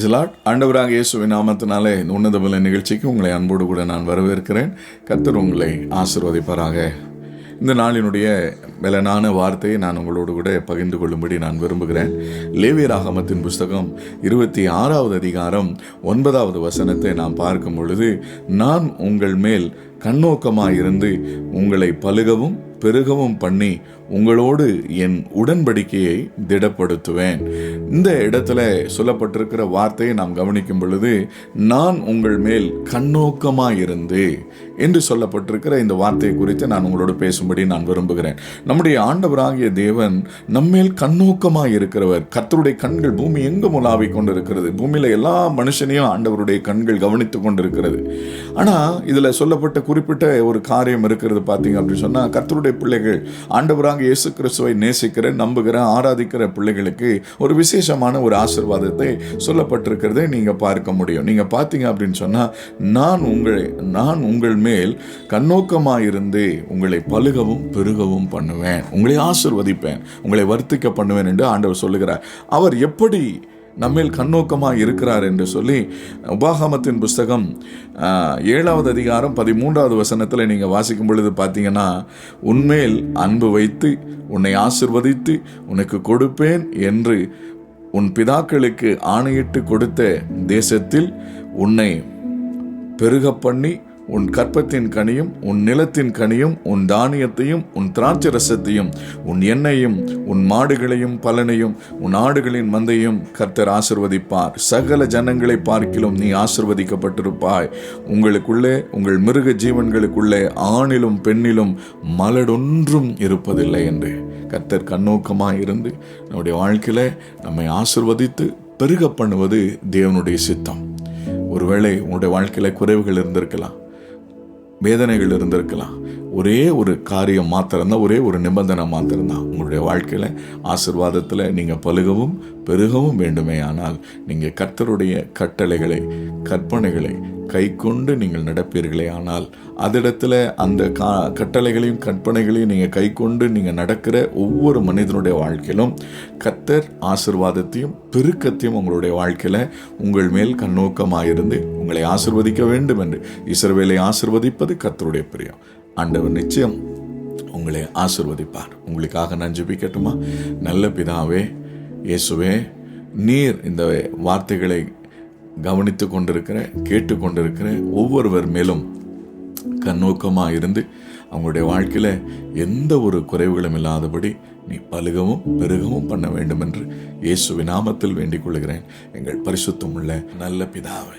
பிரைஸ்லாட் ஆண்டவராக இயேசுவின் நாமத்தினாலே இந்த உன்னத நிகழ்ச்சிக்கு உங்களை அன்போடு கூட நான் வரவேற்கிறேன். கத்தர் உங்களை ஆசிர்வதிப்பாராக. இந்த நாளினுடைய மேலனான வார்த்தையை நான் உங்களோடு கூட பகிர்ந்து கொள்ளும்படி நான் விரும்புகிறேன். லேவியராகமத்தின் புஸ்தகம் இருபத்தி ஆறாவது அதிகாரம் ஒன்பதாவது வசனத்தை நாம் பார்க்கும் பொழுது நான் உங்கள் மேல் கண்ணோக்கமாயிருந்து உங்களை பழுகவும் பெருகவும் பண்ணி உங்களோடு என் உடன்படிக்கையை திடப்படுத்துவேன். இந்த இடத்துல சொல்லப்பட்டிருக்கிற வார்த்தையை நாம் கவனிக்கும் பொழுது நான் உங்கள் மேல் கண்ணோக்கமாயிருந்து என்று சொல்லப்பட்டிருக்கிற இந்த வார்த்தையை குறித்து நான் உங்களோடு பேசும்படி நான் விரும்புகிறேன். நம்முடைய ஆண்டவராகிய தேவன் நம்மேல் கண்ணோக்கமாக இருக்கிறவர் கர்த்தருடைய கண்கள் பூமி எங்கும் உலாவிக் கொண்டிருக்கிறது. பூமியில எல்லா மனுஷனையும் ஆண்டவருடைய கண்கள் கவனித்துக் கொண்டிருக்கிறது. ஆனா இதுல சொல்லப்பட்ட குறிப்பிட்ட ஒரு காரியம் இருக்கிறது பார்த்தீங்க அப்படின்னு சொன்னா கர்த்தருடைய பிள்ளைகள் ஆண்டவராக இயேசு கிறிஸ்துவை நேசிக்கிற நம்புகிற ஆராதிக்கிற பிள்ளைகளுக்கு ஒரு விசேஷமான ஒரு ஆசிர்வாதத்தை சொல்லப்பட்டிருக்கிறதை நீங்க பார்க்க முடியும். நீங்க பார்த்தீங்க அப்படின்னு சொன்னா நான் உங்களை நான் உங்கள் மேல் கண்ணோக்கமாயிருந்து உங்களை பழுகவும் பெருகவும் பண்ணுவேன். உங்களை ஆசிர்வதிப்பேன். உங்களை வர்த்திக்க பண்ணுவேன் என்று ஆண்டவர் சொல்லுகிறார். அவர் எப்படி நம்மில் கண்ணோக்கமாக இருக்கிறார் என்று சொல்லி உபாகமத்தின் புஸ்தகம் ஏழாவது அதிகாரம் பதிமூன்றாவது வசனத்தில் நீங்கள் வாசிக்கும் பொழுது பார்த்தீங்கன்னா உன்மேல் அன்பு வைத்து உன்னை ஆசிர்வதித்து உனக்கு கொடுப்பேன் என்று உன் பிதாக்களுக்கு ஆணையிட்டு கொடுத்த தேசத்தில் உன்னை பெருக பண்ணி உன் கற்பத்தின் கனியும் உன் நிலத்தின் கனியும் உன் தானியத்தையும் உன் திராட்சை ரசத்தையும் உன் எண்ணெயும் உன் மாடுகளையும் பலனையும் உன் ஆடுகளின் மந்தையும் கர்த்தர் ஆசிர்வதிப்பார். சகல ஜனங்களை பார்க்கிலும் நீ ஆசிர்வதிக்கப்பட்டிருப்பாய். உங்களுக்குள்ளே உங்கள் மிருக ஜீவன்களுக்குள்ளே ஆணிலும் பெண்ணிலும் மலடொன்றும் இருப்பதில்லை என்று கர்த்தர் கண்ணோக்கமாக இருந்து நம்முடைய வாழ்க்கையில நம்மை ஆசிர்வதித்து பெருக பண்ணுவது தேவனுடைய சித்தம். ஒருவேளை உங்களுடைய வாழ்க்கையில குறைவுகள் இருந்திருக்கலாம். வேதனைகள் இருந்திருக்கலாம். ஒரே ஒரு காரியம் மாத்திரம்தான் ஒரே ஒரு நிபந்தனை மாத்திரம்தான். உங்களுடைய வாழ்க்கையில் ஆசிர்வாதத்தில் நீங்கள் பழுகவும் பெருகவும் வேண்டுமே ஆனால் நீங்கள் கர்த்தருடைய கட்டளைகளை கற்பனைகளை கை கொண்டு நீங்கள் நடப்பீர்களே. ஆனால் அதிடத்தில் அந்த கா கட்டளைகளையும் கற்பனைகளையும் நீங்கள் கை கொண்டு நீங்கள் நடக்கிற ஒவ்வொரு மனிதனுடைய வாழ்க்கையிலும் கத்தர் ஆசிர்வாதத்தையும் பெருக்கத்தையும் உங்களுடைய வாழ்க்கையில் உங்கள் மேல் கண்ணோக்கமாக இருந்து உங்களை ஆசிர்வதிக்க வேண்டும் என்று இஸ்ரவேலை ஆசிர்வதிப்பது கத்தருடைய பிரியம். ஆண்டவர் நிச்சயம் உங்களை ஆசிர்வதிப்பார். உங்களுக்காக நான் ஜெபிக்கட்டுமா? நல்ல பிதாவே இயேசுவே நீர் இந்த வார்த்தைகளை கவனித்து கொண்டிருக்கிறேன் கேட்டு கொண்டிருக்கிறேன் ஒவ்வொருவர் மேலும் கண்ணோக்கமாக இருந்து அவங்களுடைய வாழ்க்கையில் எந்த ஒரு குறைவுகளும் இல்லாதபடி நீ பழுகவும் பெருகவும் பண்ண வேண்டும் என்று இயேசு விநாமத்தில் வேண்டிக் கொள்கிறேன். எங்கள் பரிசுத்தமுள்ள நல்ல பிதாவை.